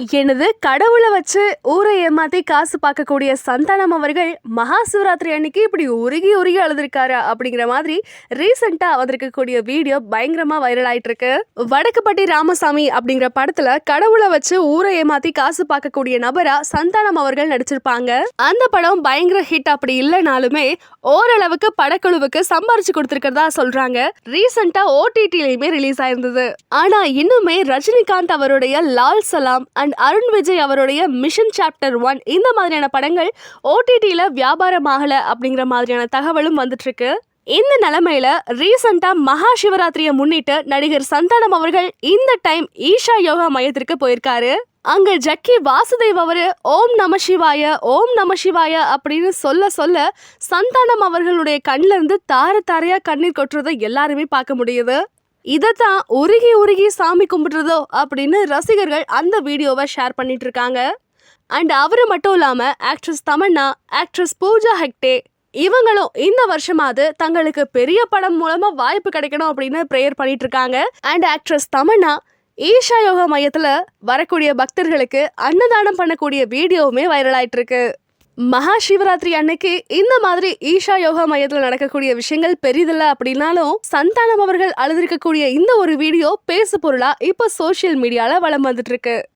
எனது கடவுளை வச்சு ஊரை ஏமாத்தி காசு பார்க்கக்கூடிய சந்தானம் அவர்கள் மகா சிவராத்திரி அன்னைக்கு இப்படி உருகி உருகி அழுதுருக்காரு அப்படிங்கிற மாதிரி ரீசெண்டாக வந்திருக்கக்கூடிய வீடியோ பயங்கரமாக வைரல் ஆயிட்டு இருக்கு வடக்குப்பட்டி ராமசாமி அப்படிங்கிற படத்துல கடவுளை வச்சு ஊரை ஏமாத்தி காசு பார்க்கக்கூடிய நபரா சந்தானம் அவர்கள் நடிச்சிருப்பாங்க. அந்த படம் பயங்கர ஹிட் அப்படி இல்லைனாலுமே ஓரளவுக்கு படக்குழுவுக்கு சம்பாரிச்சு கொடுத்துருக்கிறதா சொல்றாங்க. ரீசெண்டா ஓடிடிலையுமே ரிலீஸ் ஆயிருந்தது. ஆனா இன்னுமே ரஜினிகாந்த் அவருடைய லால் சலாம் அண்ட் அருண் விஜய் அவருடைய மிஷன் சாப்டர் ஒன் இந்த மாதிரியான படங்கள் ஓடிடியில் வியாபாரமாகல அப்படிங்கிற மாதிரியான தகவலும் வந்துட்டுருக்கு இந்த நிலைமையில ரீசெண்டா மகா சிவராத்திரியை முன்னிட்டு நடிகர் சந்தானம் அவர்கள் இந்த டைம் ஈஷா யோகா மையத்திற்கு போயிருக்காரு. அங்க ஜக்கி வாசுதேவ் அவரு ஓம் நம சிவாய ஓம் நம சிவாய அப்படின்னு சொல்ல சொல்ல சந்தானம் அவர்களுடைய கண்ணுல இருந்து தார தாரையா கண்ணீர் கொட்டுறதை எல்லாருமே பார்க்க முடியுது. இதைத்தான் உருகி உருகி சாமி கும்பிடுறதோ அப்படின்னு ரசிகர்கள் அந்த வீடியோவை ஷேர் பண்ணிட்டு இருக்காங்க அண்ட் அவரு மட்டும் இல்லாமல் ஆக்ட்ரஸ் தமன்னா ஆக்ட்ரஸ் பூஜா ஹெக்டே இவங்களும் இந்த வருஷமாவது தங்களுக்கு பெரிய படம் மூலமா வாய்ப்பு கிடைக்கணும் அப்படின்னு ப்ரேயர் பண்ணிட்டு இருக்காங்க அண்ட் ஆக்ட்ரஸ் தமன்னா ஈஷா யோகா மையத்தில் வரக்கூடிய பக்தர்களுக்கு அன்னதானம் பண்ணக்கூடிய வீடியோவுமே வைரல் ஆயிட்டு இருக்கு மகா சிவராத்திரி அன்னைக்கு இந்த மாதிரி ஈஷா யோகா மையத்தில் நடக்கக்கூடிய விஷயங்கள் பெரிதில்ல அப்படின்னாலும் சந்தானம் அவர்கள் அழுதிருக்கக்கூடிய இந்த ஒரு வீடியோ பேசு பொருளா இப்ப சோஷியல் மீடியால வளம் வந்துட்டு இருக்கு.